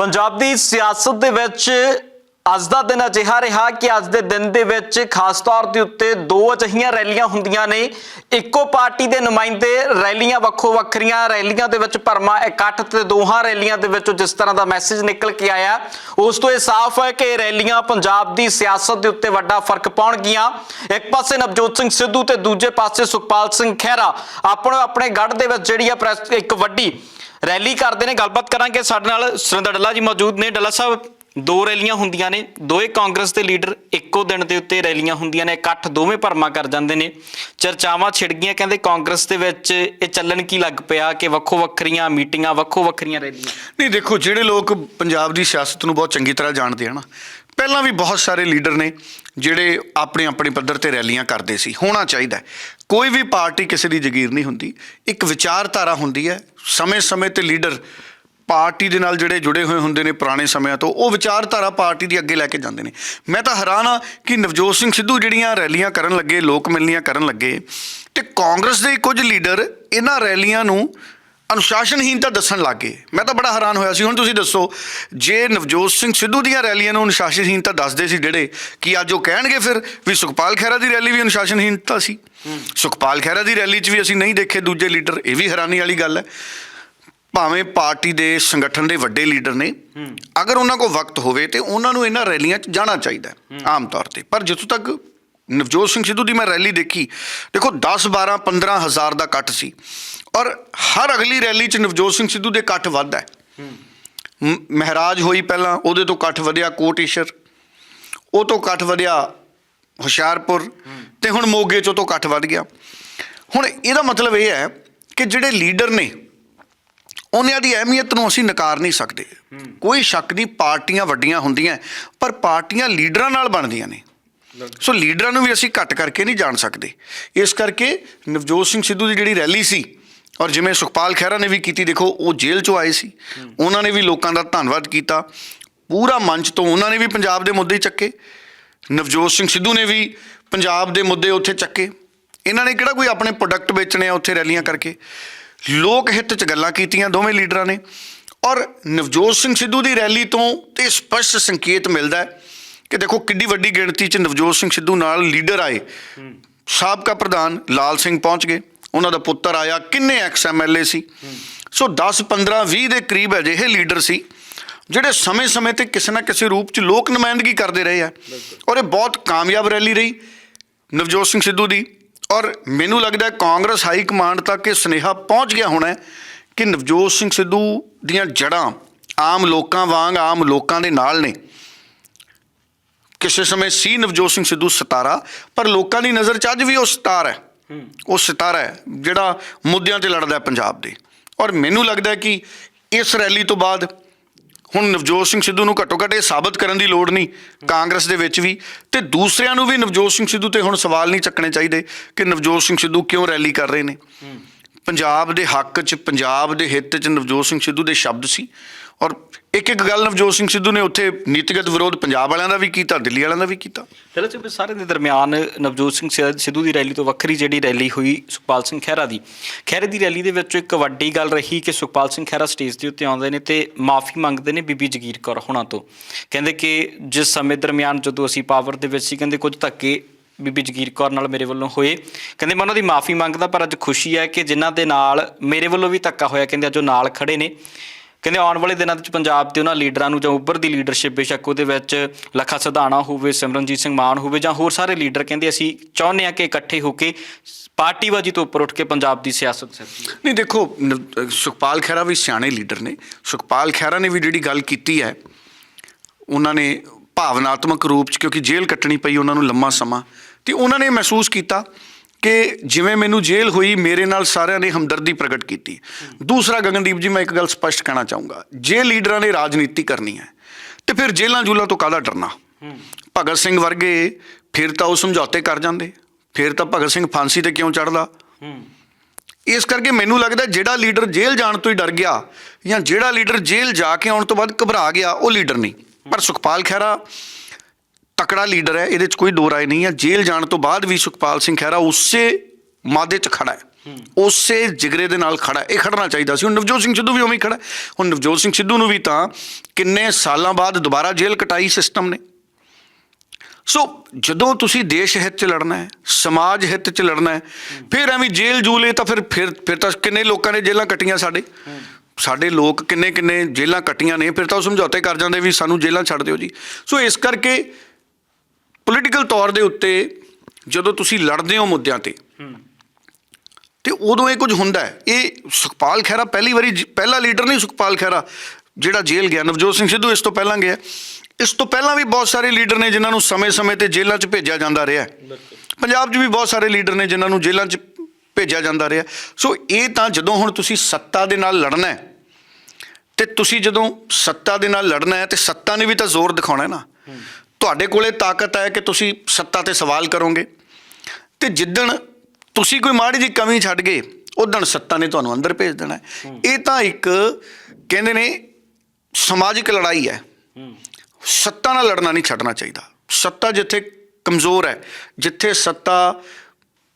ਪੰਜਾਬ ਦੀ ਸਿਆਸਤ ਦੇ ਵਿੱਚ ਅੱਜ ਦਾ ਦਿਨ ਅਜਿਹਾ ਰਿਹਾ ਕਿ ਅੱਜ ਦੇ ਦਿਨ ਦੇ ਵਿੱਚ ਖਾਸ ਤੌਰ ਦੇ ਉੱਤੇ ਦੋ ਅਜਿਹੀਆਂ ਰੈਲੀਆਂ ਹੁੰਦੀਆਂ ਨੇ। ਇੱਕੋ ਪਾਰਟੀ ਦੇ ਨੁਮਾਇੰਦੇ ਰੈਲੀਆਂ ਵੱਖੋ ਵੱਖਰੀਆਂ ਰੈਲੀਆਂ ਦੇ ਵਿੱਚ ਭਰਮਾ ਇਕੱਠ ਤੇ ਦੋਹਾਂ ਰੈਲੀਆਂ ਦੇ ਵਿੱਚੋਂ ਜਿਸ ਤਰ੍ਹਾਂ ਦਾ ਮੈਸੇਜ ਨਿਕਲ ਕੇ ਆਇਆ, ਉਸ ਤੋਂ ਇਹ ਸਾਫ਼ ਹੈ ਕਿ ਇਹ ਰੈਲੀਆਂ ਪੰਜਾਬ ਦੀ ਸਿਆਸਤ ਦੇ ਉੱਤੇ ਵੱਡਾ ਫ਼ਰਕ ਪਾਉਣਗੀਆਂ। ਇੱਕ ਪਾਸੇ ਨਵਜੋਤ ਸਿੰਘ ਸਿੱਧੂ ਤੇ ਦੂਜੇ ਪਾਸੇ ਸੁਖਪਾਲ ਸਿੰਘ ਖਹਿਰਾ। ਆਪਣੋ ਆਪਣੇ ਗੜ੍ਹ ਦੇ ਵਿੱਚ ਜਿਹੜੀ ਆ ਪ੍ਰੈਸ ਇੱਕ ਵੱਡੀ ਰੈਲੀ ਕਰਦੇ ਨੇ। ਗੱਲਬਾਤ ਕਰਾਂਗੇ ਸਾਡੇ ਨਾਲ ਸੁਰਿੰਦਰ ਡੱਲਾ ਜੀ ਮੌਜੂਦ ਨੇ। ਡੱਲਾ ਸਾਹਿਬ ਦੋ ਰੈਲੀਆਂ ਹੁੰਦੀਆਂ ਨੇ। ਦੋਵੇਂ ਕਾਂਗਰਸ ਦੇ ਲੀਡਰ ਇੱਕੋ ਦਿਨ ਦੇ ਉੱਤੇ ਰੈਲੀਆਂ ਹੁੰਦੀਆਂ ਨੇ। ਇਕੱਠ ਦੋਵੇਂ ਭਰਮਾ ਕਰ ਜਾਂਦੇ ਨੇ। ਚਰਚਾਵਾਂ ਛਿੜ ਗਈਆਂ। ਕਹਿੰਦੇ ਕਾਂਗਰਸ ਦੇ ਵਿੱਚ ਇਹ ਚੱਲਣ ਕੀ ਲੱਗ ਪਿਆ ਕਿ ਵੱਖੋ ਵੱਖਰੀਆਂ ਮੀਟਿੰਗਾਂ, ਵੱਖੋ ਵੱਖਰੀਆਂ ਰੈਲੀਆਂ? ਨਹੀਂ, ਦੇਖੋ, ਜਿਹੜੇ ਲੋਕ ਪੰਜਾਬ ਦੀ ਸਿਆਸਤ ਨੂੰ ਬਹੁਤ ਚੰਗੀ ਤਰ੍ਹਾਂ ਜਾਣਦੇ ਹਨ ਪਹਿਲਾਂ ਵੀ ਬਹੁਤ ਸਾਰੇ ਲੀਡਰ ਨੇ ਜਿਹੜੇ ਆਪਣੇ ਆਪਣੇ ਪੱਧਰ ਤੇ ਰੈਲੀਆਂ ਕਰਦੇ ਸੀ। ਹੋਣਾ ਚਾਹੀਦਾ ਕੋਈ ਵੀ ਪਾਰਟੀ ਕਿਸੇ ਦੀ ਜ਼ਗੀਰ ਨਹੀਂ ਹੁੰਦੀ। ਇੱਕ ਵਿਚਾਰਧਾਰਾ ਹੁੰਦੀ ਹੈ। ਸਮੇਂ-ਸਮੇਂ ਤੇ ਲੀਡਰ ਪਾਰਟੀ ਦੇ ਨਾਲ ਜਿਹੜੇ ਜੁੜੇ ਹੋਏ ਹੁੰਦੇ ਨੇ ਪੁਰਾਣੇ ਸਮਿਆਂ ਤੋਂ, ਉਹ ਵਿਚਾਰਧਾਰਾ ਪਾਰਟੀ ਦੀ ਅੱਗੇ ਲੈ ਕੇ ਜਾਂਦੇ ਨੇ। ਮੈਂ ਤਾਂ ਹੈਰਾਨ ਆ ਕਿ ਨਵਜੋਤ ਸਿੰਘ ਸਿੱਧੂ ਜਿਹੜੀਆਂ ਰੈਲੀਆਂ ਕਰਨ ਲੱਗੇ, ਲੋਕ ਮਿਲਣੀਆਂ ਕਰਨ ਲੱਗੇ, ਤੇ ਕਾਂਗਰਸ ਦੇ ਕੁਝ ਲੀਡਰ ਇਹਨਾਂ ਰੈਲੀਆਂ ਨੂੰ ਅਨੁਸ਼ਾਸਨਹੀਨਤਾ ਦੱਸਣ ਲੱਗੇ ਮੈਂ ਤਾਂ ਬੜਾ ਹੈਰਾਨ ਹੋਇਆ ਸੀ। ਹੁਣ ਤੁਸੀਂ ਦੱਸੋ, ਜੇ ਨਵਜੋਤ ਸਿੰਘ ਸਿੱਧੂ ਦੀਆਂ ਰੈਲੀਆਂ ਨੂੰ ਅਨੁਸ਼ਾਸਨਹੀਨਤਾ ਦੱਸਦੇ ਸੀ ਜਿਹੜੇ, ਕਿ ਅੱਜ ਉਹ ਕਹਿਣਗੇ ਫਿਰ ਵੀ ਸੁਖਪਾਲ ਖਹਿਰਾ ਦੀ ਰੈਲੀ ਵੀ ਅਨੁਸ਼ਾਸਨਹੀਨਤਾ ਸੀ? ਸੁਖਪਾਲ ਖਹਿਰਾ ਦੀ ਰੈਲੀ 'ਚ ਵੀ ਅਸੀਂ ਨਹੀਂ ਦੇਖੇ ਦੂਜੇ ਲੀਡਰ, ਇਹ ਵੀ ਹੈਰਾਨੀ ਵਾਲੀ ਗੱਲ ਹੈ। ਭਾਵੇਂ ਪਾਰਟੀ ਦੇ ਸੰਗਠਨ ਦੇ ਵੱਡੇ ਲੀਡਰ ਨੇ ਅਗਰ ਉਹਨਾਂ ਕੋਲ ਵਕਤ ਹੋਵੇ ਤੇ ਉਹਨਾਂ ਨੂੰ ਇਹਨਾਂ ਰੈਲੀਆਂ 'ਚ ਜਾਣਾ ਚਾਹੀਦਾ ਆਮ ਤੌਰ ਤੇ। ਪਰ ਜਿੱਥੋਂ ਤੱਕ ਨਵਜੋਤ ਸਿੰਘ ਸਿੱਧੂ ਦੀ ਮੈਂ ਰੈਲੀ ਦੇਖੀ ਦੇਖੋ 10 12 15 ਹਜ਼ਾਰ ਦਾ ਇਕੱਠ ਸੀ ਔਰ ਹਰ ਅਗਲੀ ਰੈਲੀ 'ਚ ਨਵਜੋਤ ਸਿੰਘ ਸਿੱਧੂ ਦੇ ਇਕੱਠ ਵੱਧਦਾ ਮਹਾਰਾਜ ਹੋਈ ਪਹਿਲਾਂ ਉਹਦੇ ਤੋਂ ਇਕੱਠ ਵਧਿਆ ਕੋਟੇਸ਼ਰ ਉਹ ਤੋਂ ਇਕੱਠ ਵਧਿਆ ਹੁਸ਼ਿਆਰਪੁਰ ਤੇ ਹੁਣ ਮੋਗੇ 'ਚੋਂ ਤੋਂ ਇਕੱਠ ਵੱਧ ਗਿਆ। ਹੁਣ ਇਹਦਾ ਮਤਲਬ ਇਹ ਹੈ ਕਿ ਜਿਹੜੇ ਲੀਡਰ ਨੇ ਉਹਨਾਂ ਦੀ ਅਹਿਮੀਅਤ ਨੂੰ ਅਸੀਂ ਨਕਾਰ ਨਹੀਂ ਸਕਦੇ। ਕੋਈ ਸ਼ੱਕ ਨਹੀਂ, ਪਾਰਟੀਆਂ ਵੱਡੀਆਂ ਹੁੰਦੀਆਂ, ਪਰ ਪਾਰਟੀਆਂ ਲੀਡਰਾਂ ਨਾਲ ਬਣਦੀਆਂ ਨੇ। ਸੋ ਲੀਡਰਾਂ ਨੂੰ ਵੀ ਅਸੀਂ ਘੱਟ ਕਰਕੇ ਨਹੀਂ ਜਾਣ ਸਕਦੇ। ਇਸ ਕਰਕੇ ਨਵਜੋਤ ਸਿੰਘ ਸਿੱਧੂ ਦੀ ਜਿਹੜੀ ਰੈਲੀ ਸੀ, ਔਰ ਜਿਵੇਂ ਸੁਖਪਾਲ ਖਹਿਰਾ ਨੇ ਵੀ ਕੀਤੀ, ਦੇਖੋ, ਉਹ ਜੇਲ੍ਹ ਚੋਂ ਆਏ ਸੀ। ਉਹਨਾਂ ਨੇ ਵੀ ਲੋਕਾਂ ਦਾ ਧੰਨਵਾਦ ਕੀਤਾ। ਪੂਰਾ ਮੰਚ ਤੋਂ ਉਹਨਾਂ ਨੇ ਵੀ ਪੰਜਾਬ ਦੇ ਮੁੱਦੇ ਚੱਕੇ। ਨਵਜੋਤ ਸਿੰਘ ਸਿੱਧੂ ਨੇ ਵੀ ਪੰਜਾਬ ਦੇ ਮੁੱਦੇ ਉੱਥੇ ਚੱਕੇ। ਇਹਨਾਂ ਨੇ ਕਿਹੜਾ ਕੋਈ ਆਪਣੇ ਪ੍ਰੋਡਕਟ ਵੇਚਣੇ ਆ ਉੱਥੇ ਰੈਲੀਆਂ ਕਰਕੇ? ਲੋਕ ਹਿੱਤ 'ਚ ਗੱਲਾਂ ਕੀਤੀਆਂ ਦੋਵੇਂ ਲੀਡਰਾਂ ਨੇ। ਔਰ ਨਵਜੋਤ ਸਿੰਘ ਸਿੱਧੂ ਦੀ ਰੈਲੀ ਤੋਂ ਤੇ ਸਪਸ਼ਟ ਸੰਕੇਤ ਮਿਲਦਾ ਹੈ ਕਿ ਦੇਖੋ ਕਿੰਨੀ ਵੱਡੀ ਗਿਣਤੀ 'ਚ ਨਵਜੋਤ ਸਿੰਘ ਸਿੱਧੂ ਨਾਲ ਲੀਡਰ ਆਏ। ਸਾਬਕਾ ਪ੍ਰਧਾਨ ਲਾਲ ਸਿੰਘ ਪਹੁੰਚ ਗਏ। ਉਹਨਾਂ ਦਾ ਪੁੱਤਰ ਆਇਆ, ਕਿੰਨੇ ਐਕਸ ਐਮਐਲਏ ਸੀ। ਸੋ 10 15 20 ਦੇ ਕਰੀਬ ਅਜਿਹੇ ਲੀਡਰ ਸੀ, ਜਿਹੜੇ ਸਮੇਂ-ਸਮੇਂ ਤੇ ਕਿਸੇ ਨਾ ਕਿਸੇ ਰੂਪ 'ਚ ਲੋਕ ਨੁਮਾਇੰਦਗੀ ਕਰਦੇ ਰਹੇ ਆ। ਔਰ ਇਹ ਬਹੁਤ ਕਾਮਯਾਬ ਰੈਲੀ ਰਹੀ ਨਵਜੋਤ ਸਿੰਘ ਸਿੱਧੂ ਦੀ। ਔਰ ਮੈਨੂੰ ਲੱਗਦਾ ਕਾਂਗਰਸ ਹਾਈ ਕਮਾਂਡ ਤੱਕ ਇਹ ਸੁਨੇਹਾ ਪਹੁੰਚ ਗਿਆ ਹੋਣਾ ਕਿ ਨਵਜੋਤ ਸਿੰਘ ਸਿੱਧੂ ਦੀਆਂ ਜੜ੍ਹਾਂ ਆਮ ਲੋਕਾਂ ਵਾਂਗ ਆਮ ਲੋਕਾਂ ਦੇ ਨਾਲ ਨੇ। ਕਿਸੇ ਸਮੇਂ ਸੀ ਨਵਜੋਤ ਸਿੰਘ ਸਿੱਧੂ ਸਤਾਰਾ ਪਰ ਲੋਕਾਂ ਦੀ ਨਜ਼ਰ 'ਚ ਅੱਜ ਵੀ ਉਹ ਸਤਾਰ ਹੈ। ਉਹ ਸਿਤਾਰਾ ਹੈ ਜਿਹੜਾ ਮੁੱਦਿਆਂ ਤੇ ਲੜਦਾ ਹੈ ਪੰਜਾਬ ਦੇ। ਔਰ ਮੈਨੂੰ ਲੱਗਦਾ ਕਿ ਇਸ ਰੈਲੀ ਤੋਂ ਬਾਅਦ ਹੁਣ ਨਵਜੋਤ ਸਿੰਘ ਸਿੱਧੂ ਨੂੰ ਘੱਟੋ ਘੱਟ ਇਹ ਸਾਬਤ ਕਰਨ ਦੀ ਲੋੜ ਨਹੀਂ ਕਾਂਗਰਸ ਦੇ ਵਿੱਚ ਵੀ। ਤੇ ਦੂਸਰਿਆਂ ਨੂੰ ਵੀ ਨਵਜੋਤ ਸਿੰਘ ਸਿੱਧੂ ਤੇ ਹੁਣ ਸਵਾਲ ਨਹੀਂ ਚੱਕਣੇ ਚਾਹੀਦੇ ਕਿ ਨਵਜੋਤ ਸਿੰਘ ਸਿੱਧੂ ਕਿਉਂ ਰੈਲੀ ਕਰ ਰਹੇ ਨੇ। ਪੰਜਾਬ ਦੇ ਹੱਕ 'ਚ ਪੰਜਾਬ ਦੇ ਹਿੱਤ 'ਚ ਨਵਜੋਤ ਸਿੰਘ ਸਿੱਧੂ ਦੇ ਸ਼ਬਦ ਸੀ। ਔਰ ਇੱਕ ਇੱਕ ਗੱਲ ਨਵਜੋਤ ਸਿੰਘ ਸਿੱਧੂ ਨੇ ਉੱਥੇ ਨੀਤੀਗਤ ਵਿਰੋਧ ਪੰਜਾਬ ਵਾਲਿਆਂ ਦਾ ਵੀ ਕੀਤਾ, ਦਿੱਲੀ ਵਾਲਿਆਂ ਦਾ ਵੀ ਕੀਤਾ। ਚਲੋ ਜੀ ਸਾਰੇ ਦੇ ਦਰਮਿਆਨ ਨਵਜੋਤ ਸਿੰਘ ਸਿੱਧੂ ਦੀ ਰੈਲੀ ਤੋਂ ਵੱਖਰੀ ਜਿਹੜੀ ਰੈਲੀ ਹੋਈ ਸੁਖਪਾਲ ਸਿੰਘ ਖਹਿਰਾ ਦੀ। ਖਹਿਰੇ ਦੀ ਰੈਲੀ ਦੇ ਵਿੱਚ ਇੱਕ ਵੱਡੀ ਗੱਲ ਰਹੀ ਕਿ ਸੁਖਪਾਲ ਸਿੰਘ ਖਹਿਰਾ ਸਟੇਜ ਦੇ ਉੱਤੇ ਆਉਂਦੇ ਨੇ ਤੇ ਮਾਫੀ ਮੰਗਦੇ ਨੇ ਬੀਬੀ ਜਗੀਰ ਕੌਰ ਹੋਣਾ ਤੋਂ। ਕਹਿੰਦੇ ਕਿ ਜਿਸ ਸਮੇਂ ਦਰਮਿਆਨ ਜਦੋਂ ਅਸੀਂ ਪਾਵਰ ਦੇ ਵਿੱਚ ਸੀ, ਕਹਿੰਦੇ ਕੁਝ ਧੱਕੇ ਬੀਬੀ ਜਗੀਰ ਕੌਰ ਨਾਲ ਮੇਰੇ ਵੱਲੋਂ ਹੋਏ। ਕਹਿੰਦੇ ਮੈਂ ਉਹਨਾਂ ਦੀ ਮਾਫੀ ਮੰਗਦਾ, ਪਰ ਅੱਜ ਖੁਸ਼ੀ ਹੈ ਕਿ ਜਿਨ੍ਹਾਂ ਦੇ ਨਾਲ ਮੇਰੇ ਵੱਲੋਂ ਵੀ ਧੱਕਾ ਹੋਇਆ, ਕਹਿੰਦੇ ਅੱਜ ਉਹ ਨਾਲ ਖੜੇ ਨੇ। ਕਹਿੰਦੇ ਆਉਣ ਵਾਲੇ ਦਿਨਾਂ ਵਿੱਚ ਪੰਜਾਬ ਦੇ ਉਹਨਾਂ ਲੀਡਰਾਂ ਨੂੰ ਜਾਂ ਉੱਭਰਦੀ ਲੀਡਰਸ਼ਿਪ ਬੇਸ਼ੱਕ ਉਹਦੇ ਵਿੱਚ ਲੱਖਾ ਸਧਾਣਾ ਹੋਵੇ, ਸਿਮਰਨਜੀਤ ਸਿੰਘ ਮਾਨ ਹੋਵੇ ਜਾਂ ਹੋਰ ਸਾਰੇ ਲੀਡਰ ਕਹਿੰਦੇ ਅਸੀਂ ਚਾਹੁੰਦੇ ਹਾਂ ਕਿ ਇਕੱਠੇ ਹੋ ਕੇ ਪਾਰਟੀਬਾਜ਼ੀ ਤੋਂ ਉੱਪਰ ਉੱਠ ਕੇ ਪੰਜਾਬ ਦੀ ਸਿਆਸਤ ਨਹੀਂ ਦੇਖੋ ਸੁਖਪਾਲ ਖਹਿਰਾ ਵੀ ਸਿਆਣੇ ਲੀਡਰ ਨੇ। ਸੁਖਪਾਲ ਖਹਿਰਾ ਨੇ ਵੀ ਜਿਹੜੀ ਗੱਲ ਕੀਤੀ ਹੈ, ਉਹਨਾਂ ਨੇ ਭਾਵਨਾਤਮਕ ਰੂਪ ਚ ਕਿਉਂਕਿ ਜੇਲ੍ਹ ਕੱਟਣੀ ਪਈ ਉਹਨਾਂ ਨੂੰ ਲੰਮਾ ਸਮਾਂ, ਤੇ ਉਹਨਾਂ ਨੇ ਮਹਿਸੂਸ ਕੀਤਾ ਕਿ ਜਿਵੇਂ ਮੈਨੂੰ ਜੇਲ੍ਹ ਹੋਈ ਮੇਰੇ ਨਾਲ ਸਾਰਿਆਂ ਨੇ ਹਮਦਰਦੀ ਪ੍ਰਗਟ ਕੀਤੀ। ਦੂਸਰਾ ਗਗਨਦੀਪ ਜੀ ਮੈਂ ਇੱਕ ਗੱਲ ਸਪਸ਼ਟ ਕਹਿਣਾ ਚਾਹੂੰਗਾ। ਜੇ ਲੀਡਰਾਂ ਨੇ ਰਾਜਨੀਤੀ ਕਰਨੀ ਹੈ ਤੇ ਫਿਰ ਜੇਲ੍ਹਾਂ ਜੂਲਾਂ ਤੋਂ ਕਾਹਦਾ ਡਰਨਾ? ਭਗਤ ਸਿੰਘ ਵਰਗੇ ਫਿਰ ਤਾਂ ਉਹ ਸਮਝੌਤੇ ਕਰ ਜਾਂਦੇ। ਫਿਰ ਤਾਂ ਭਗਤ ਸਿੰਘ ਫਾਂਸੀ ਤੇ ਕਿਉਂ ਚੜਦਾ ਇਸ ਕਰਕੇ ਮੈਨੂੰ ਲੱਗਦਾ ਜਿਹੜਾ ਲੀਡਰ ਜੇਲ੍ਹ ਜਾਣ ਤੋਂ ਹੀ ਡਰ ਗਿਆ ਜਾਂ ਜਿਹੜਾ ਲੀਡਰ ਜੇਲ੍ਹ ਜਾ ਕੇ ਆਉਣ ਤੋਂ ਬਾਅਦ ਘਬਰਾ ਗਿਆ ਉਹ ਲੀਡਰ ਨਹੀਂ। ਪਰ ਸੁਖਪਾਲ ਖਹਿਰਾ ਤਕੜਾ ਲੀਡਰ ਹੈ ਇਹਦੇ 'ਚ ਕੋਈ ਦੋ ਰਾਏ ਨਹੀਂ ਹੈ। ਜੇਲ੍ਹ ਜਾਣ ਤੋਂ ਬਾਅਦ ਵੀ ਸੁਖਪਾਲ ਸਿੰਘ ਖਹਿਰਾ ਉਸੇ ਮਾਦੇ 'ਚ ਖੜਾ ਹੈ। ਉਸੇ ਜਿਗਰੇ ਦੇ ਨਾਲ ਖੜਾ ਇਹ ਖੜਨਾ ਚਾਹੀਦਾ ਸੀ। ਹੁਣ ਨਵਜੋਤ ਸਿੰਘ ਸਿੱਧੂ ਵੀ ਉਵੇਂ ਹੀ ਖੜਾ। ਹੁਣ ਨਵਜੋਤ ਸਿੰਘ ਸਿੱਧੂ ਨੂੰ ਵੀ ਤਾਂ ਕਿੰਨੇ ਸਾਲਾਂ ਬਾਅਦ ਦੁਬਾਰਾ ਜੇਲ੍ਹ ਕਟਾਈ ਸਿਸਟਮ ਨੇ। ਸੋ ਜਦੋਂ ਤੁਸੀਂ ਦੇਸ਼ ਹਿੱਤ 'ਚ ਲੜਨਾ ਹੈ ਸਮਾਜ ਹਿੱਤ 'ਚ ਲੜਨਾ ਹੈ ਫਿਰ ਐਵੇਂ ਜੇਲ੍ਹ ਜੂਲੇ ਤਾਂ ਫਿਰ ਫਿਰ ਫਿਰ ਤਾਂ ਕਿੰਨੇ ਲੋਕਾਂ ਨੇ ਜੇਲ੍ਹਾਂ ਕੱਟੀਆਂ ਸਾਡੇ? ਸਾਡੇ ਲੋਕ ਕਿੰਨੇ ਕਿੰਨੇ ਜੇਲ੍ਹਾਂ ਕੱਟੀਆਂ ਨੇ ਫਿਰ ਤਾਂ ਉਹ ਸਮਝੌਤੇ ਕਰ ਜਾਂਦੇ ਵੀ ਸਾਨੂੰ ਜੇਲ੍ਹਾਂ ਛੱਡ ਦਿਓ ਜੀ। ਸੋ ਇਸ ਕਰਕੇ ਪੋਲੀਟੀਕਲ ਤੌਰ ਦੇ ਉੱਤੇ ਜਦੋਂ ਤੁਸੀਂ ਲੜਦੇ ਹੋ ਮੁੱਦਿਆਂ ਤੇ ਤੇ ਉਦੋਂ ਇਹ ਕੁਝ ਹੁੰਦਾ ਹੈ। ਇਹ ਸੁਖਪਾਲ ਖਹਿਰਾ ਪਹਿਲੀ ਵਾਰੀ ਪਹਿਲਾ ਲੀਡਰ ਨਹੀਂ ਸੁਖਪਾਲ ਖਹਿਰਾ ਜਿਹੜਾ ਜੇਲ੍ਹ ਗਿਆ। ਨਵਜੋਤ ਸਿੰਘ ਸਿੱਧੂ ਇਸ ਤੋਂ ਪਹਿਲਾਂ ਗਿਆ। ਇਸ ਤੋਂ ਪਹਿਲਾਂ ਵੀ ਬਹੁਤ ਸਾਰੇ ਲੀਡਰ ਨੇ ਜਿਨ੍ਹਾਂ ਨੂੰ ਸਮੇਂ-ਸਮੇਂ ਤੇ ਜੇਲ੍ਹਾਂ 'ਚ ਭੇਜਿਆ ਜਾਂਦਾ ਰਿਹਾ। ਪੰਜਾਬ 'ਚ ਵੀ ਬਹੁਤ ਸਾਰੇ ਲੀਡਰ ਨੇ ਜਿਨ੍ਹਾਂ ਨੂੰ ਜੇਲ੍ਹਾਂ 'ਚ ਭੇਜਿਆ ਜਾਂਦਾ ਰਿਹਾ। ਸੋ ਇਹ ਤਾਂ ਜਦੋਂ ਹੁਣ ਤੁਸੀਂ ਸੱਤਾ ਦੇ ਨਾਲ ਲੜਨਾ ਹੈ ਤੇ ਤੁਸੀਂ ਜਦੋਂ ਸੱਤਾ ਦੇ ਨਾਲ ਲੜਨਾ ਹੈ ਤੇ ਸੱਤਾ ਨੇ ਵੀ ਤਾਂ ਜ਼ੋਰ ਦਿਖਾਉਣਾ ਹੈ ਨਾ। ਤੁਹਾਡੇ ਕੋਲੇ ਤਾਕਤ ਹੈ ਕਿ ਤੁਸੀਂ ਸੱਤਾ ਤੇ ਸਵਾਲ ਕਰੋਗੇ। ਤੇ ਜਿੱਦਣ ਤੁਸੀਂ ਕੋਈ ਮਾੜੀ ਜੀ ਕਮੀ ਛੱਡ ਗਏ ਉਦਣ ਸੱਤਾ ਨੇ ਤੁਹਾਨੂੰ ਅੰਦਰ ਭੇਜ ਦੇਣਾ। ਇਹ ਤਾਂ ਇੱਕ ਕਹਿੰਦੇ ਨੇ ਸਮਾਜਿਕ ਲੜਾਈ ਹੈ। ਸੱਤਾ ਨਾਲ ਲੜਨਾ ਨਹੀਂ ਛੱਡਣਾ ਚਾਹੀਦਾ। ਸੱਤਾ ਜਿੱਥੇ ਕਮਜ਼ੋਰ ਹੈ ਜਿੱਥੇ ਸੱਤਾ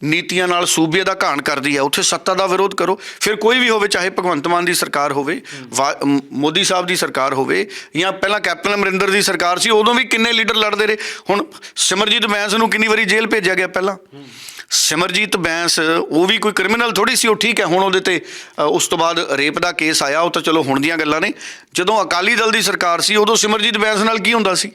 ਨੀਤੀਆਂ ਨਾਲ ਸੂਬੇ ਦਾ ਘਾਣ ਕਰਦੀ ਹੈ ਉੱਥੇ ਸੱਤਾ ਦਾ ਵਿਰੋਧ ਕਰੋ। ਫਿਰ ਕੋਈ ਵੀ ਹੋਵੇ ਚਾਹੇ ਭਗਵੰਤ ਮਾਨ ਦੀ ਸਰਕਾਰ ਹੋਵੇ ਮੋਦੀ ਸਾਹਿਬ ਦੀ ਸਰਕਾਰ ਹੋਵੇ ਜਾਂ ਪਹਿਲਾਂ ਕੈਪਟਨ ਅਮਰਿੰਦਰ ਦੀ ਸਰਕਾਰ ਸੀ ਉਦੋਂ ਵੀ ਕਿੰਨੇ ਲੀਡਰ ਲੜਦੇ ਰਹੇ। ਹੁਣ ਸਿਮਰਜੀਤ ਬੈਂਸ ਨੂੰ ਕਿੰਨੀ ਵਾਰੀ ਜੇਲ੍ਹ ਭੇਜਿਆ ਗਿਆ ਪਹਿਲਾਂ? ਸਿਮਰਜੀਤ ਬੈਂਸ ਉਹ ਵੀ ਕੋਈ ਕ੍ਰਿਮੀਨਲ ਥੋੜੀ ਸੀ ਉਹ ਠੀਕ ਹੈ ਹੁਣ ਉਹਦੇ ਤੇ ਉਸ ਤੋਂ ਬਾਅਦ ਰੇਪ ਦਾ ਕੇਸ ਆਇਆ ਉਹ ਤਾਂ ਚਲੋ ਹੁਣ ਦੀਆਂ ਗੱਲਾਂ ਨੇ। ਜਦੋਂ ਅਕਾਲੀ ਦਲ ਦੀ ਸਰਕਾਰ ਸੀ ਉਦੋਂ ਸਿਮਰਜੀਤ ਬੈਂਸ ਨਾਲ ਕੀ ਹੁੰਦਾ ਸੀ?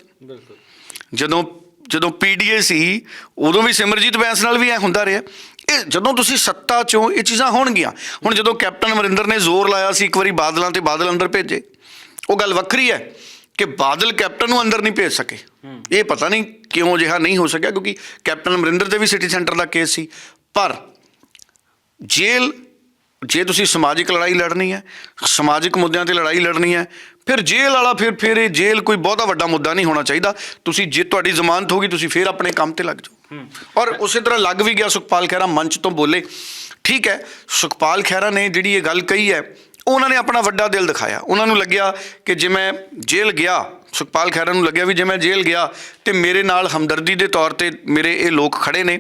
ਜਦੋਂ ਜਦੋਂ ਪੀਡੀਏ ਸੀ, ਉਦੋਂ ਵੀ ਸਿਮਰਜੀਤ ਬੈਂਸ ਨਾਲ ਵੀ ਐ ਹੁੰਦਾ ਰਿਹਾ। ਇਹ ਜਦੋਂ ਤੁਸੀਂ ਸੱਤਾ ਚੋਂ ਇਹ ਚੀਜ਼ਾਂ ਹੋਣਗੀਆਂ, ਹੁਣ ਜਦੋਂ ਕੈਪਟਨ ਅਮਰਿੰਦਰ ਨੇ ਜ਼ੋਰ ਲਾਇਆ ਸੀ ਇੱਕ ਵਾਰੀ ਬਾਦਲਾਂ ਤੇ ਬਾਦਲ ਅੰਦਰ ਭੇਜੇ, ਉਹ ਗੱਲ ਵੱਖਰੀ ਹੈ ਕਿ ਬਾਦਲ ਕੈਪਟਨ ਨੂੰ ਅੰਦਰ ਨਹੀਂ ਭੇਜ ਸਕੇ। ਇਹ ਪਤਾ ਨਹੀਂ ਕਿਉਂ ਜਿਹਾ ਨਹੀਂ ਹੋ ਸਕਿਆ, ਕਿਉਂਕਿ ਕੈਪਟਨ ਅਮਰਿੰਦਰ ਤੇ ਵੀ ਸਿਟੀ ਸੈਂਟਰ ਦਾ ਕੇਸ ਸੀ। ਪਰ ਜੇਲ੍ਹ, ਜੇ ਤੁਸੀਂ ਸਮਾਜਿਕ ਲੜਾਈ ਲੜਨੀ ਹੈ, ਸਮਾਜਿਕ ਮੁੱਦਿਆਂ ਤੇ ਲੜਾਈ ਲੜਨੀ ਹੈ ਫਿਰ ਜੇਲ੍ਹ ਵਾਲਾ ਫਿਰ ਫਿਰ ਇਹ ਜੇਲ੍ਹ ਕੋਈ ਬਹੁਤਾ ਵੱਡਾ ਮੁੱਦਾ ਨਹੀਂ ਹੋਣਾ ਚਾਹੀਦਾ। ਤੁਸੀਂ ਜੇ ਤੁਹਾਡੀ ਜ਼ਮਾਨਤ ਹੋਗੀ ਤੁਸੀਂ ਫਿਰ ਆਪਣੇ ਕੰਮ ਤੇ ਲੱਗ ਜਾਓ। ਔਰ ਉਸੇ ਤਰ੍ਹਾਂ ਲੱਗ ਵੀ ਗਿਆ ਸੁਖਪਾਲ ਖਹਿਰਾ ਮੰਚ ਤੋਂ ਬੋਲੇ। ਠੀਕ ਹੈ ਸੁਖਪਾਲ ਖਹਿਰਾ ਨੇ ਜਿਹੜੀ ਇਹ ਗੱਲ ਕਹੀ ਹੈ ਉਹਨਾਂ ਨੇ ਆਪਣਾ ਵੱਡਾ ਦਿਲ ਦਿਖਾਇਆ। ਉਹਨਾਂ ਨੂੰ ਲੱਗਿਆ ਕਿ ਜੇ ਮੈਂ ਜੇਲ੍ਹ ਗਿਆ ਸੁਖਪਾਲ ਖਹਿਰਾ ਨੂੰ ਲੱਗਿਆ ਵੀ ਜੇ ਮੈਂ ਜੇਲ੍ਹ ਗਿਆ ਤੇ ਮੇਰੇ ਨਾਲ ਹਮਦਰਦੀ ਦੇ ਤੌਰ ਤੇ ਮੇਰੇ ਇਹ ਲੋਕ ਖੜੇ ਨੇ।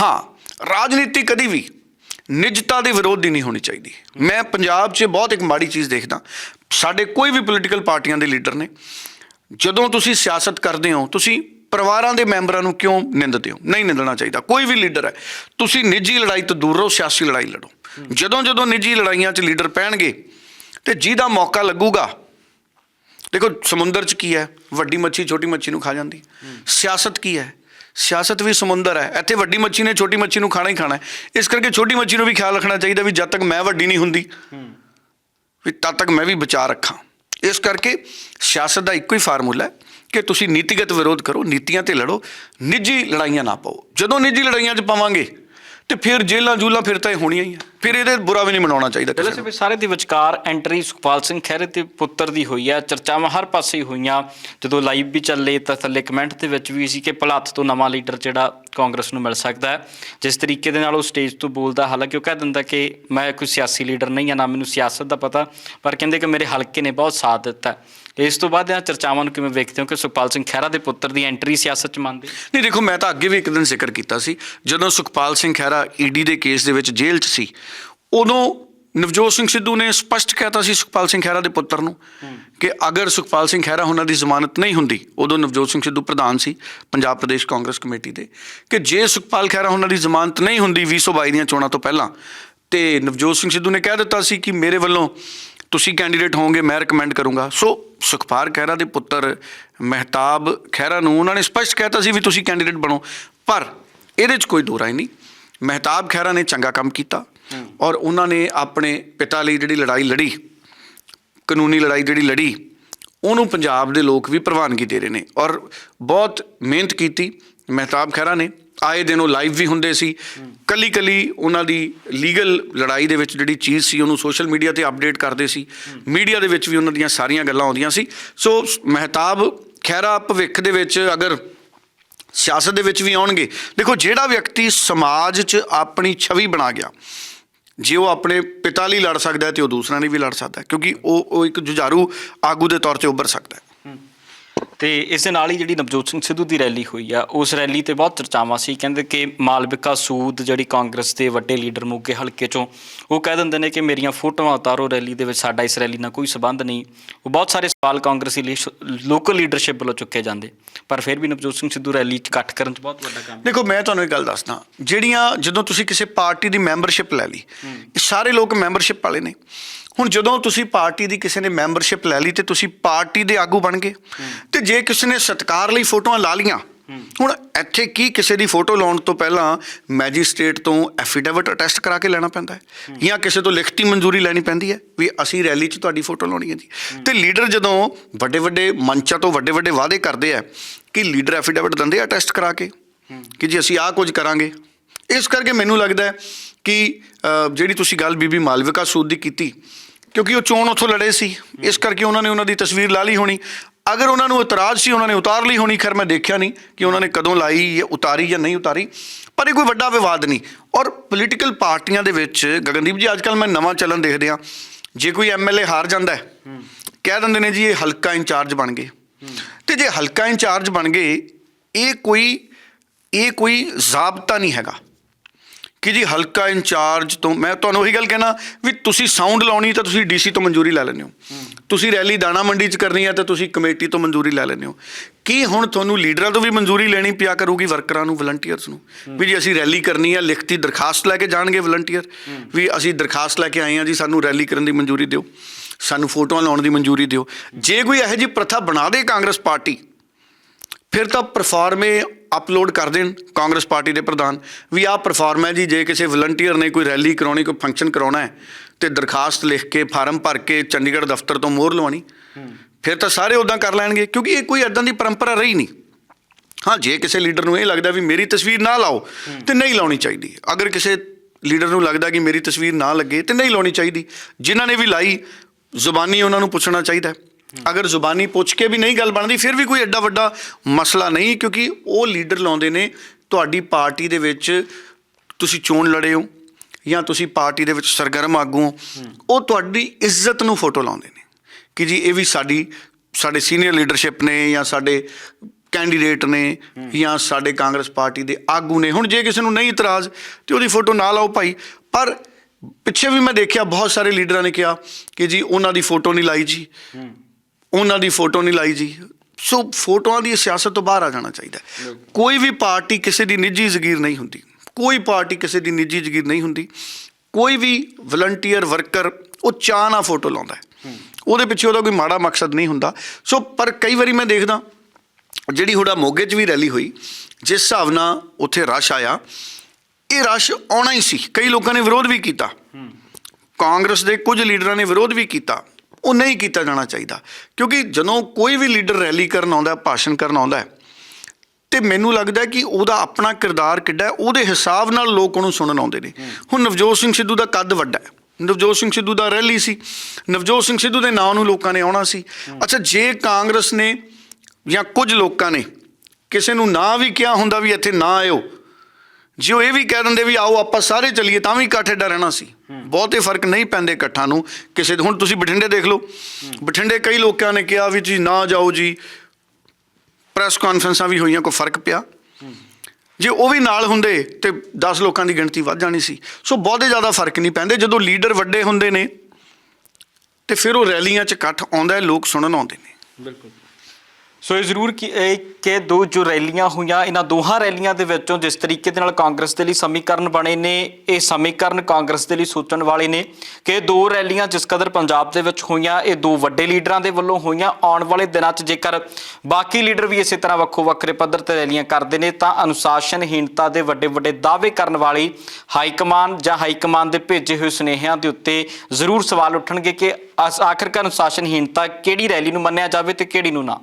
ਹਾਂ ਰਾਜਨੀਤੀ ਕਦੀ ਵੀ ਨਿਜਤਾ ਦੇ ਵਿਰੋਧ ਦੀ ਨਹੀਂ ਹੋਣੀ ਚਾਹੀਦੀ। ਮੈਂ ਪੰਜਾਬ 'ਚ ਬਹੁਤ ਇੱਕ ਮਾੜੀ ਚੀਜ਼ ਦੇਖਦਾ। ਸਾਡੇ ਕੋਈ ਵੀ ਪੋਲੀਟੀਕਲ ਪਾਰਟੀਆਂ ਦੇ ਲੀਡਰ ਨੇ, ਜਦੋਂ ਤੁਸੀਂ ਸਿਆਸਤ ਕਰਦੇ ਹੋ, ਤੁਸੀਂ ਪਰਿਵਾਰਾਂ ਦੇ ਮੈਂਬਰਾਂ ਨੂੰ ਕਿਉਂ ਨਿੰਦਦੇ ਹੋ? ਨਹੀਂ ਨਿੰਦਣਾ ਚਾਹੀਦਾ, ਕੋਈ ਵੀ ਲੀਡਰ ਹੈ, ਤੁਸੀਂ ਨਿੱਜੀ ਲੜਾਈ ਤੋਂ ਦੂਰ ਰਹੋ, ਸਿਆਸੀ ਲੜਾਈ ਲੜੋ। ਜਦੋਂ ਜਦੋਂ ਨਿੱਜੀ ਲੜਾਈਆਂ 'ਚ ਲੀਡਰ ਪੈਣਗੇ, ਤੇ ਜਿਹਦਾ ਮੌਕਾ ਲੱਗੂਗਾ, ਦੇਖੋ ਸਮੁੰਦਰ 'ਚ ਕੀ ਹੈ? ਵੱਡੀ ਮੱਛੀ ਛੋਟੀ ਮੱਛੀ ਨੂੰ ਖਾ ਜਾਂਦੀ। ਸਿਆਸਤ ਕੀ ਹੈ? ਸਿਆਸਤ ਵੀ ਸਮੁੰਦਰ ਹੈ, ਇੱਥੇ ਵੱਡੀ ਮੱਛੀ ਨੇ ਛੋਟੀ ਮੱਛੀ ਨੂੰ ਖਾਣਾ ਹੀ ਖਾਣਾ ਇਸ ਕਰਕੇ ਛੋਟੀ ਮੱਛੀ ਨੂੰ ਵੀ ਖਿਆਲ ਰੱਖਣਾ ਚਾਹੀਦਾ ਵੀ ਜਦ ਤੱਕ ਮੈਂ ਵੱਡੀ ਨਹੀਂ ਹੁੰਦੀ। ਵੀ ਤਦ ਤੱਕ ਮੈਂ ਵੀ ਬਚਾ ਰੱਖਾਂ। ਇਸ ਕਰਕੇ ਸਿਆਸਤ ਦਾ ਇੱਕੋ ਹੀ ਫਾਰਮੂਲਾ ਹੈ ਕਿ ਤੁਸੀਂ ਨੀਤੀਗਤ ਵਿਰੋਧ ਕਰੋ ਨੀਤੀਆਂ ਤੇ ਲੜੋ ਨਿੱਜੀ ਲੜਾਈਆਂ ਨਾ ਪਾਓ। ਜਦੋਂ ਨਿੱਜੀ ਲੜਾਈਆਂ 'ਚ ਪਾਵਾਂਗੇ ਤੇ ਫਿਰ ਜੇਲਾਂ ਜੂਲਾਂ ਫਿਰ ਤਾਂ ਇਹ ਹੋਣੀਆਂ ਹੀ ਆ। ਫਿਰ ਇਹਦੇ ਬੁਰਾ ਵੀ ਨਹੀਂ ਮਨਾਉਣਾ ਚਾਹੀਦਾ ਨੂੰ। ਸੇ ਸਾਰੇ ਦੇ ਵਿਚਕਾਰ ਐਂਟਰੀ ਸੁਖਪਾਲ ਸਿੰਘ ਖਹਿਰੇ ਦੇ ਪੁੱਤਰ ਦੀ ਹੋਈ ਹੈ ਚਰਚਾਵਾਂ ਹਰ ਪਾਸੇ ਹੋਈਆਂ। ਜਦੋਂ ਲਾਈਵ ਵੀ ਚੱਲੇ ਤਾਂ ਥੱਲੇ ਕਮੈਂਟ ਦੇ ਵਿੱਚ ਵੀ ਸੀ ਕਿ ਭਲੱਥ ਤੋਂ ਨਵਾਂ ਲੀਡਰ ਜਿਹੜਾ ਕਾਂਗਰਸ ਨੂੰ ਮਿਲ ਸਕਦਾ ਹੈ। ਜਿਸ ਤਰੀਕੇ ਦੇ ਨਾਲ ਉਹ ਸਟੇਜ ਤੋਂ ਬੋਲਦਾ, ਹਾਲਾਂਕਿ ਉਹ ਕਹਿ ਦਿੰਦਾ ਕਿ ਮੈਂ ਕੋਈ ਸਿਆਸੀ ਲੀਡਰ ਨਹੀਂ ਹਾਂ, ਨਾ ਮੈਨੂੰ ਸਿਆਸਤ ਦਾ ਪਤਾ, ਪਰ ਕਹਿੰਦੇ ਕਿ ਮੇਰੇ ਹਲਕੇ ਨੇ ਬਹੁਤ ਸਾਥ ਦਿੱਤਾ ਇਸ ਤੋਂ ਬਾਅਦ ਇਹ ਚਰਚਾਵਾਂ ਨੂੰ ਕਿਵੇਂ ਵੇਖਦੇ ਹੋ ਕਿ ਸੁਖਪਾਲ ਸਿੰਘ ਖਹਿਰਾ ਦੇ ਪੁੱਤਰ ਦੀ ਐਂਟਰੀ ਸਿਆਸਤ ਚ ਮੰਨਦੇ? ਨਹੀਂ, ਦੇਖੋ, ਮੈਂ ਤਾਂ ਅੱਗੇ ਵੀ ਇੱਕ ਦਿਨ ਜ਼ਿਕਰ ਕੀਤਾ ਸੀ। ਜਦੋਂ ਸੁਖਪਾਲ ਸਿੰਘ ਖਹਿਰਾ ਈਡੀ ਦੇ ਕੇਸ ਦੇ ਵਿੱਚ ਜੇਲ੍ਹ 'ਚ ਸੀ, ਉਦੋਂ ਨਵਜੋਤ ਸਿੰਘ ਸਿੱਧੂ ਨੇ ਸਪਸ਼ਟ ਕਹਿਤਾ ਸੀ ਸੁਖਪਾਲ ਸਿੰਘ ਖਹਿਰਾ ਦੇ ਪੁੱਤਰ ਨੂੰ ਕਿ ਅਗਰ ਸੁਖਪਾਲ ਸਿੰਘ ਖਹਿਰਾ ਉਹਨਾਂ ਦੀ ਜ਼ਮਾਨਤ ਨਹੀਂ ਹੁੰਦੀ, ਉਦੋਂ ਨਵਜੋਤ ਸਿੰਘ ਸਿੱਧੂ ਪ੍ਰਧਾਨ ਸੀ ਪੰਜਾਬ ਪ੍ਰਦੇਸ਼ ਕਾਂਗਰਸ ਕਮੇਟੀ ਦੇ, ਕਿ ਜੇ ਸੁਖਪਾਲ ਖਹਿਰਾ ਉਹਨਾਂ ਦੀ ਜ਼ਮਾਨਤ ਨਹੀਂ ਹੁੰਦੀ 2022 ਦੀਆਂ ਚੋਣਾਂ ਤੋਂ ਪਹਿਲਾਂ, ਤੇ ਨਵਜੋਤ ਸਿੰਘ ਸਿੱਧੂ ਨੇ ਕਹਿ ਦਿੱਤਾ ਸੀ ਕਿ ਮੇਰੇ ਵੱਲੋਂ ਤੁਸੀਂ ਕੈਂਡੀਡੇਟ ਹੋਵੋਗੇ, ਮੈਂ ਰეკਮੈਂਡ ਕਰੂੰਗਾ। ਸੋ ਸੁਖਪਾਲ ਖਹਿਰਾ ਦੇ ਪੁੱਤਰ ਮਹਿਤਾਬ ਖਹਿਰਾ ਨੂੰ ਉਹਨਾਂ ਨੇ ਸਪਸ਼ਟ ਕਹਿਤਾ ਸੀ ਵੀ ਤੁਸੀਂ ਕੈਂਡੀਡੇਟ ਬਣੋ, ਪਰ ਇਹਦੇ 'ਚ ਕੋਈ ਦੋ ਰਾਏ ਨਹੀਂ। ਮਹਿਤਾਬ ਖਹਿਰਾ ਨੇ ਚੰਗਾ ਕੰਮ ਕੀਤਾ। ਔਰ ਉਹਨਾਂ ਨੇ ਆਪਣੇ ਪਿਤਾ ਲਈ ਜਿਹੜੀ ਲੜਾਈ ਲੜੀ, ਕਾਨੂੰਨੀ ਲੜਾਈ ਜਿਹੜੀ ਲੜੀ, ਉਹਨੂੰ ਪੰਜਾਬ ਦੇ ਲੋਕ ਵੀ ਪ੍ਰਵਾਨਗੀ ਦੇ ਰਹੇ ਨੇ ਔਰ ਬਹੁਤ ਮਿਹਨਤ ਕੀਤੀ। ਮਹਿਤਾਬ ਖਹਿਰਾ ਨੇ, ਆਏ ਦਿਨ ਉਹ ਲਾਈਵ ਵੀ ਹੁੰਦੇ ਸੀ। ਕੱਲੀ ਕੱਲੀ ਉਹਨਾਂ ਦੀ ਲੀਗਲ ਲੜਾਈ ਦੇ ਵਿੱਚ ਜਿਹੜੀ ਚੀਜ਼ ਸੀ, ਉਹਨੂੰ ਸੋਸ਼ਲ ਮੀਡੀਆ ਤੇ ਅਪਡੇਟ ਕਰਦੇ ਸੀ। ਮੀਡੀਆ ਦੇ ਵਿੱਚ ਵੀ ਉਹਨਾਂ ਦੀਆਂ ਸਾਰੀਆਂ ਗੱਲਾਂ ਆਉਂਦੀਆਂ ਸੀ। ਸੋ ਮਹਿਤਾਬ ਖਹਿਰਾ ਭਵਿੱਖ ਦੇ ਵਿੱਚ ਅਗਰ ਸਿਆਸਤ ਦੇ ਵਿੱਚ ਵੀ ਆਉਣਗੇ, ਦੇਖੋ ਜਿਹੜਾ ਵਿਅਕਤੀ ਸਮਾਜ 'ਚ ਆਪਣੀ ਛਵੀ ਬਣਾ ਗਿਆ ਜੇ ਉਹ ਆਪਣੇ ਪਿਤਾ ਲਈ ਲੜ ਸਕਦਾ ਹੈ ਤੇ ਉਹ ਦੂਸਰਿਆਂ ਲਈ ਵੀ ਲੜ ਸਕਦਾ ਹੈ, ਕਿਉਂਕਿ ਉਹ ਉਹ ਇੱਕ ਜੁਝਾਰੂ ਆਗੂ ਦੇ ਤੌਰ ਤੇ ਉੱਭਰ ਸਕਦਾ ਹੈ। ਤੇ ਇਸ ਦੇ ਨਾਲ ਹੀ ਜਿਹੜੀ ਨਵਜੋਤ ਸਿੰਘ ਸਿੱਧੂ ਦੀ ਰੈਲੀ ਹੋਈ ਆ, ਉਸ ਰੈਲੀ ਤੇ ਬਹੁਤ ਚਰਚਾਵਾਂ ਸੀ। ਕਹਿੰਦੇ ਕਿ ਮਾਲਵਿਕਾ ਸੂਦ, ਜਿਹੜੀ ਕਾਂਗਰਸ ਦੇ ਵੱਡੇ ਲੀਡਰ ਮੋਗੇ ਹਲਕੇ ਚੋਂ, ਉਹ ਕਹਿ ਦਿੰਦੇ ਨੇ ਕਿ ਮੇਰੀਆਂ ਫੋਟੋਆਂ ਉਤਾਰੋ ਰੈਲੀ ਦੇ ਵਿੱਚ, ਸਾਡਾ ਇਸ ਰੈਲੀ ਨਾਲ ਕੋਈ ਸਬੰਧ ਨਹੀਂ। ਉਹ ਬਹੁਤ ਸਾਰੇ ਸਵਾਲ ਕਾਂਗਰਸੀ ਲੋਕਲ ਲੀਡਰਸ਼ਿਪ ਵੱਲੋਂ ਚੁੱਕੇ ਜਾਂਦੇ। ਪਰ ਫਿਰ ਵੀ ਨਵਜੋਤ ਸਿੰਘ ਸਿੱਧੂ ਰੈਲੀ 'ਚ ਇਕੱਠ ਕਰਨ 'ਚ ਬਹੁਤ ਵੱਡਾ ਕੰਮ ਦੇਖੋ, ਮੈਂ ਤੁਹਾਨੂੰ ਇੱਕ ਗੱਲ ਦੱਸਦਾ। ਜਿਹੜੀਆਂ, ਜਦੋਂ ਤੁਸੀਂ ਕਿਸੇ ਪਾਰਟੀ ਦੀ ਮੈਂਬਰਸ਼ਿਪ ਲੈ ਲਈ ਸਾਰੇ ਲੋਕ ਮੈਂਬਰਸ਼ਿਪ ਵਾਲੇ ਨੇ। ਹੁਣ ਜਦੋਂ ਤੁਸੀਂ ਪਾਰਟੀ ਦੀ ਕਿਸੇ ਨੇ ਮੈਂਬਰਸ਼ਿਪ ਲੈ ਲਈ ਤੇ ਤੁਸੀਂ ਪਾਰਟੀ ਦੇ ਆਗੂ ਬਣ ਗਏ, ਤੇ ਜੇ ਕਿਸੇ ਨੇ ਸਤਕਾਰ ਲਈ ਫੋਟੋਆਂ ਲਾ ਲੀਆਂ ਹੁਣ ਇੱਥੇ ਕੀ ਕਿਸੇ ਦੀ ਫੋਟੋ ਲਾਉਣ ਤੋਂ ਪਹਿਲਾਂ ਮੈਜਿਸਟ੍ਰੇਟ ਤੋਂ ਐਫੀਡੇਵਿਟ ਅਟੈਸਟ ਕਰਾ ਕੇ ਲੈਣਾ ਪੈਂਦਾ ਹੈ? ਜਾਂ ਕਿਸੇ ਤੋਂ ਲਿਖਤੀ ਮਨਜ਼ੂਰੀ ਲੈਣੀ ਪੈਂਦੀ ਹੈ ਵੀ ਅਸੀਂ ਰੈਲੀ 'ਚ ਤੁਹਾਡੀ ਫੋਟੋ ਲਾਉਣੀ ਹੈ ਜੀ? ਤੇ ਲੀਡਰ ਜਦੋਂ ਵੱਡੇ ਵੱਡੇ ਮੰਚਾਂ ਤੋਂ ਵੱਡੇ ਵੱਡੇ ਵਾਅਦੇ ਕਰਦੇ ਆ ਕਿ ਲੀਡਰ ਐਫੀਡੇਵਿਟ ਦਿੰਦੇ ਆ ਅਟੈਸਟ ਕਰਾ ਕੇ, ਕਿ ਜੀ ਅਸੀਂ ਆਹ ਕੁਝ ਕਰਾਂਗੇ। ਇਸ ਕਰਕੇ ਮੈਨੂੰ ਲੱਗਦਾ ਕਿ ਜਿਹੜੀ ਤੁਸੀਂ ਗੱਲ ਬੀਬੀ ਮਾਲਵਿਕਾ ਸੂਦ ਦੀ ਕੀਤੀ ਕਿਉਂਕਿ ਉਹ ਚੋਣ ਉੱਥੋਂ ਲੜੇ ਸੀ। ਇਸ ਕਰਕੇ ਉਹਨਾਂ ਨੇ ਉਹਨਾਂ ਦੀ ਤਸਵੀਰ ਲਾ ਲਈ ਹੋਣੀ। ਅਗਰ ਉਹਨਾਂ ਨੂੰ ਇਤਰਾਜ਼ ਸੀ ਉਹਨਾਂ ਨੇ ਉਤਾਰ ਲਈ ਹੋਣੀ ਖੈਰ ਮੈਂ ਦੇਖਿਆ ਨਹੀਂ ਕਿ ਉਹਨਾਂ ਨੇ ਕਦੋਂ ਲਾਈ ਜਾਂ ਉਤਾਰੀ ਜਾਂ ਨਹੀਂ ਉਤਾਰੀ। ਪਰ ਇਹ ਕੋਈ ਵੱਡਾ ਵਿਵਾਦ ਨਹੀਂ। ਔਰ ਪੋਲੀਟੀਕਲ ਪਾਰਟੀਆਂ ਦੇ ਵਿੱਚ ਗਗਨਦੀਪ ਜੀ ਅੱਜਕੱਲ ਮੈਂ ਨਵਾਂ ਚੱਲਣ ਦੇਖਦੇ ਆ ਜੇ ਕੋਈ ਐਮਐਲਏ ਹਾਰ ਜਾਂਦਾ ਹੈ ਕਹਿ ਦਿੰਦੇ ਨੇ ਜੀ ਇਹ ਹਲਕਾ ਇੰਚਾਰਜ ਬਣ ਗਏ। ਤੇ ਜੇ ਹਲਕਾ ਇੰਚਾਰਜ ਬਣ ਗਏ ਇਹ ਕੋਈ ਇਹ ਕੋਈ ਜ਼ਾਬਤਾ ਨਹੀਂ ਹੈਗਾ। ਕਿ ਜੀ ਹਲਕਾ ਇੰਚਾਰਜ ਤੋਂ ਮੈਂ ਤੁਹਾਨੂੰ ਉਹੀ ਗੱਲ ਕਹਿਣਾ ਵੀ ਤੁਸੀਂ ਸਾਊਂਡ ਲਾਉਣੀ ਤਾਂ ਤੁਸੀਂ ਡੀਸੀ ਤੋਂ ਮਨਜ਼ੂਰੀ ਲੈ ਲੈਂਦੇ ਹੋ। ਤੁਸੀਂ ਰੈਲੀ ਦਾਣਾ ਮੰਡੀ 'ਚ ਕਰਨੀ ਹੈ ਤਾਂ ਤੁਸੀਂ ਕਮੇਟੀ ਤੋਂ ਮਨਜ਼ੂਰੀ ਲੈ ਲੈਂਦੇ ਹੋ। ਕੀ ਹੁਣ ਤੁਹਾਨੂੰ ਲੀਡਰਾਂ ਤੋਂ ਵੀ ਮਨਜ਼ੂਰੀ ਲੈਣੀ ਪਿਆ ਕਰੂਗੀ ਵਰਕਰਾਂ ਨੂੰ ਵਲੰਟੀਅਰਸ ਨੂੰ? ਵੀ ਜੀ ਅਸੀਂ ਰੈਲੀ ਕਰਨੀ ਹੈ ਲਿਖਤੀ ਦਰਖਾਸਤ ਲੈ ਕੇ ਜਾਣਗੇ ਵਲੰਟੀਅਰ ਵੀ ਅਸੀਂ ਦਰਖਾਸਤ ਲੈ ਕੇ ਆਏ ਹਾਂ ਜੀ, ਸਾਨੂੰ ਰੈਲੀ ਕਰਨ ਦੀ ਮਨਜ਼ੂਰੀ ਦਿਓ। ਸਾਨੂੰ ਫੋਟੋਆਂ ਲਾਉਣ ਦੀ ਮਨਜ਼ੂਰੀ ਦਿਓ। ਜੇ ਕੋਈ ਇਹੋ ਜਿਹੀ ਪ੍ਰਥਾ ਬਣਾ ਦੇ ਕਾਂਗਰਸ ਪਾਰਟੀ ਫਿਰ ਤਾਂ ਪਰਫਾਰਮੇ ਅਪਲੋਡ ਕਰ ਦੇਣ ਕਾਂਗਰਸ ਪਾਰਟੀ ਦੇ ਪ੍ਰਧਾਨ ਵੀ ਆਹ ਪਰਫਾਰਮ ਹੈ ਜੀ, ਜੇ ਕਿਸੇ ਵਲੰਟੀਅਰ ਨੇ ਕੋਈ ਰੈਲੀ ਕਰਾਉਣੀ, ਕੋਈ ਫੰਕਸ਼ਨ ਕਰਾਉਣਾ ਹੈ, ਤੇ ਦਰਖਾਸਤ ਲਿਖ ਕੇ ਫਾਰਮ ਭਰ ਕੇ ਚੰਡੀਗੜ੍ਹ ਦਫ਼ਤਰ ਤੋਂ ਮੋਹਰ ਲਵਾਉਣੀ। ਫਿਰ ਤਾਂ ਸਾਰੇ ਉਦਾਂ ਕਰ ਲੈਣਗੇ, ਕਿਉਂਕਿ ਇਹ ਕੋਈ ਐਦਾਂ ਦੀ ਪਰੰਪਰਾ ਰਹੀ ਨਹੀਂ। ਹਾਂ, ਜੇ ਕਿਸੇ ਲੀਡਰ ਨੂੰ ਇਹ ਲੱਗਦਾ ਵੀ ਮੇਰੀ ਤਸਵੀਰ ਨਾ ਲਾਓ, ਤੇ ਨਹੀਂ ਲਾਉਣੀ ਚਾਹੀਦੀ। ਅਗਰ ਕਿਸੇ ਲੀਡਰ ਨੂੰ ਲੱਗਦਾ ਕਿ ਮੇਰੀ ਤਸਵੀਰ ਨਾ ਲੱਗੇ, ਤੇ ਨਹੀਂ ਲਾਉਣੀ ਚਾਹੀਦੀ। ਜਿਨ੍ਹਾਂ ਨੇ ਵੀ ਲਾਈ, ਜ਼ੁਬਾਨੀ ਉਹਨਾਂ ਨੂੰ ਪੁੱਛਣਾ ਚਾਹੀਦਾ। ਅਗਰ ਜ਼ੁਬਾਨੀ ਪੁੱਛ ਕੇ ਵੀ ਨਹੀਂ ਗੱਲ ਬਣਦੀ, ਫਿਰ ਵੀ ਕੋਈ ਐਡਾ ਵੱਡਾ ਮਸਲਾ ਨਹੀਂ, ਕਿਉਂਕਿ ਉਹ ਲੀਡਰ ਲਾਉਂਦੇ ਨੇ, ਤੁਹਾਡੀ ਪਾਰਟੀ ਦੇ ਵਿੱਚ ਤੁਸੀਂ ਚੋਣ ਲੜੇ ਹੋ, ਜਾਂ ਤੁਸੀਂ ਪਾਰਟੀ ਦੇ ਵਿੱਚ ਸਰਗਰਮ ਆਗੂ ਹੋ, ਉਹ ਤੁਹਾਡੀ ਇੱਜ਼ਤ ਨੂੰ ਫੋਟੋ ਲਾਉਂਦੇ ਨੇ ਕਿ ਜੀ ਇਹ ਵੀ ਸਾਡੀ, ਸਾਡੇ ਸੀਨੀਅਰ ਲੀਡਰਸ਼ਿਪ ਨੇ, ਜਾਂ ਸਾਡੇ ਕੈਂਡੀਡੇਟ ਨੇ, ਜਾਂ ਸਾਡੇ ਕਾਂਗਰਸ ਪਾਰਟੀ ਦੇ ਆਗੂ ਨੇ। ਹੁਣ ਜੇ ਕਿਸੇ ਨੂੰ ਨਹੀਂ ਇਤਰਾਜ਼, ਤੇ ਉਹਦੀ ਫੋਟੋ ਨਾ ਲਾਓ ਭਾਈ। ਪਰ ਪਿੱਛੇ ਵੀ ਮੈਂ ਦੇਖਿਆ, ਬਹੁਤ ਸਾਰੇ ਲੀਡਰਾਂ ਨੇ ਕਿਹਾ ਕਿ ਜੀ ਉਹਨਾਂ ਦੀ ਫੋਟੋ ਨਹੀਂ ਲਾਈ ਜੀ। ਉਹਨਾਂ ਦੀ ਫੋਟੋ ਨਹੀਂ ਲਾਈ ਜੀ। ਸੋ ਫੋਟੋਆਂ ਦੀ ਸਿਆਸਤ ਤੋਂ ਬਾਹਰ ਆ ਜਾਣਾ ਚਾਹੀਦਾ। ਕੋਈ ਵੀ ਪਾਰਟੀ ਕਿਸੇ ਦੀ ਨਿੱਜੀ ਜ਼ਗੀਰ ਨਹੀਂ ਹੁੰਦੀ। ਕੋਈ ਪਾਰਟੀ ਕਿਸੇ ਦੀ ਨਿੱਜੀ ਜ਼ਗੀਰ ਨਹੀਂ ਹੁੰਦੀ। ਕੋਈ ਵੀ ਵਲੰਟੀਅਰ ਵਰਕਰ ਉਹ ਚਾਹ ਨਾਲ ਫੋਟੋ ਲਾਉਂਦਾ ਉਹਦੇ ਪਿੱਛੇ ਉਹਦਾ ਕੋਈ ਮਾੜਾ ਮਕਸਦ ਨਹੀਂ ਹੁੰਦਾ। ਸੋ ਪਰ ਕਈ ਵਾਰੀ ਮੈਂ ਦੇਖਦਾ, ਜਿਹੜੀ ਹੁੜਾ ਮੋਗੇ 'ਚ ਵੀ ਰੈਲੀ ਹੋਈ, ਜਿਸ ਹਿਸਾਬ ਨਾਲ ਉੱਥੇ ਰਸ਼ ਆਇਆ, ਇਹ ਰਸ਼ ਆਉਣਾ ਹੀ ਸੀ। ਕਈ ਲੋਕਾਂ ਨੇ ਵਿਰੋਧ ਵੀ ਕੀਤਾ। ਕਾਂਗਰਸ ਦੇ ਕੁਝ ਲੀਡਰਾਂ ਨੇ ਵਿਰੋਧ ਵੀ ਕੀਤਾ। ਉਹ ਨਹੀਂ ਕੀਤਾ ਜਾਣਾ ਚਾਹੀਦਾ। ਕਿਉਂਕਿ ਜਦੋਂ ਕੋਈ ਵੀ ਲੀਡਰ ਰੈਲੀ ਕਰਨ ਆਉਂਦਾ ਭਾਸ਼ਣ ਕਰਨ ਆਉਂਦਾ ਹੈ, ਤੇ ਮੈਨੂੰ ਲੱਗਦਾ ਕਿ ਉਹਦਾ ਆਪਣਾ ਕਿਰਦਾਰ ਕਿੱਡਾ ਉਹਦੇ ਹਿਸਾਬ ਨਾਲ ਲੋਕ ਉਹਨੂੰ ਸੁਣਨ ਆਉਂਦੇ ਨੇ। ਹੁਣ ਨਵਜੋਤ ਸਿੰਘ ਸਿੱਧੂ ਦਾ ਕੱਦ ਵੱਡਾ ਹੈ। ਨਵਜੋਤ ਸਿੰਘ ਸਿੱਧੂ ਦਾ ਰੈਲੀ ਸੀ। ਨਵਜੋਤ ਸਿੰਘ ਸਿੱਧੂ ਦੇ ਨਾਂ ਨੂੰ ਲੋਕਾਂ ਨੇ ਆਉਣਾ ਸੀ। ਅੱਛਾ ਜੇ ਕਾਂਗਰਸ ਨੇ ਜਾਂ ਕੁਝ ਲੋਕਾਂ ਨੇ ਕਿਸੇ ਨੂੰ ਨਾ ਵੀ ਕਿਹਾ ਹੁੰਦਾ ਵੀ ਇੱਥੇ ਨਾ ਆਇਓ ਜੇ ਉਹ ਇਹ ਵੀ ਕਹਿ ਦਿੰਦੇ ਵੀ ਆਓ ਆਪਾਂ ਸਾਰੇ ਚੱਲੀਏ, ਤਾਂ ਵੀ ਇਕੱਠ ਏਡਾ ਰਹਿਣਾ ਸੀ। ਬਹੁਤੇ ਫ਼ਰਕ ਨਹੀਂ ਪੈਂਦੇ ਇਕੱਠਾਂ ਨੂੰ। ਕਿਸੇ ਹੁਣ ਤੁਸੀਂ ਬਠਿੰਡੇ ਦੇਖ ਲਓ। ਬਠਿੰਡੇ ਕਈ ਲੋਕਾਂ ਨੇ ਕਿਹਾ ਵੀ ਜੀ, ਨਾ ਜਾਓ ਜੀ। ਪ੍ਰੈਸ ਕਾਨਫਰੰਸਾਂ ਵੀ ਹੋਈਆਂ, ਕੋਈ ਫ਼ਰਕ ਪਿਆ। ਜੇ ਉਹ ਵੀ ਨਾਲ ਹੁੰਦੇ, ਤੇ 10 ਲੋਕਾਂ ਦੀ ਗਿਣਤੀ ਵੱਧ ਜਾਣੀ ਸੀ। ਸੋ ਬਹੁਤੇ ਜ਼ਿਆਦਾ ਫ਼ਰਕ ਨਹੀਂ ਪੈਂਦੇ। ਜਦੋਂ ਲੀਡਰ ਵੱਡੇ ਹੁੰਦੇ ਨੇ, ਤੇ ਫਿਰ ਉਹ ਰੈਲੀਆਂ 'ਚ ਇਕੱਠ ਆਉਂਦਾ ਲੋਕ ਸੁਣਨ ਆਉਂਦੇ ਨੇ। ਬਿਲਕੁਲ। ਸੋ ਇਹ ਜ਼ਰੂਰ ਕਿ ਇਹ ਕਿ ਦੋ ਜੋ ਰੈਲੀਆਂ ਹੋਈਆਂ, ਇਹਨਾਂ ਦੋਹਾਂ ਰੈਲੀਆਂ ਦੇ ਵਿੱਚੋਂ ਜਿਸ ਤਰੀਕੇ ਦੇ ਨਾਲ ਕਾਂਗਰਸ ਦੇ ਲਈ ਸਮੀਕਰਨ ਬਣੇ ਨੇ, ਇਹ ਸਮੀਕਰਨ ਕਾਂਗਰਸ ਦੇ ਲਈ ਸੋਚਣ ਵਾਲੇ ਨੇ ਕਿ ਦੋ ਰੈਲੀਆਂ ਜਿਸ ਕਦਰ ਪੰਜਾਬ ਦੇ ਵਿੱਚ ਹੋਈਆਂ, ਇਹ ਦੋ ਵੱਡੇ ਲੀਡਰਾਂ ਦੇ ਵੱਲੋਂ ਹੋਈਆਂ, ਆਉਣ ਵਾਲੇ ਦਿਨਾਂ 'ਚ ਜੇਕਰ ਬਾਕੀ ਲੀਡਰ ਵੀ ਇਸੇ ਤਰ੍ਹਾਂ ਵੱਖੋ ਵੱਖਰੇ ਪੱਧਰ ਤੇ ਰੈਲੀਆਂ ਕਰਦੇ ਨੇ, ਤਾਂ ਅਨੁਸ਼ਾਸਨਹੀਣਤਾ ਦੇ ਵੱਡੇ ਵੱਡੇ ਦਾਅਵੇ ਕਰਨ ਵਾਲੀ ਹਾਈ ਕਮਾਨ ਜਾਂ ਹਾਈ ਕਮਾਨ ਦੇ ਭੇਜੇ ਹੋਏ ਸੁਨੇਹਿਆਂ ਦੇ ਉੱਤੇ ਜ਼ਰੂਰ ਸਵਾਲ ਉੱਠਣਗੇ ਕਿ ਅਸ- ਆਖਿਰਕਾਰ ਅਨੁਸ਼ਾਸਨਹੀਨਤਾ ਕਿਹੜੀ ਰੈਲੀ ਨੂੰ ਮੰਨਿਆ ਜਾਵੇ ਤੇ ਕਿਹੜੀ ਨੂੰ ਨਾ।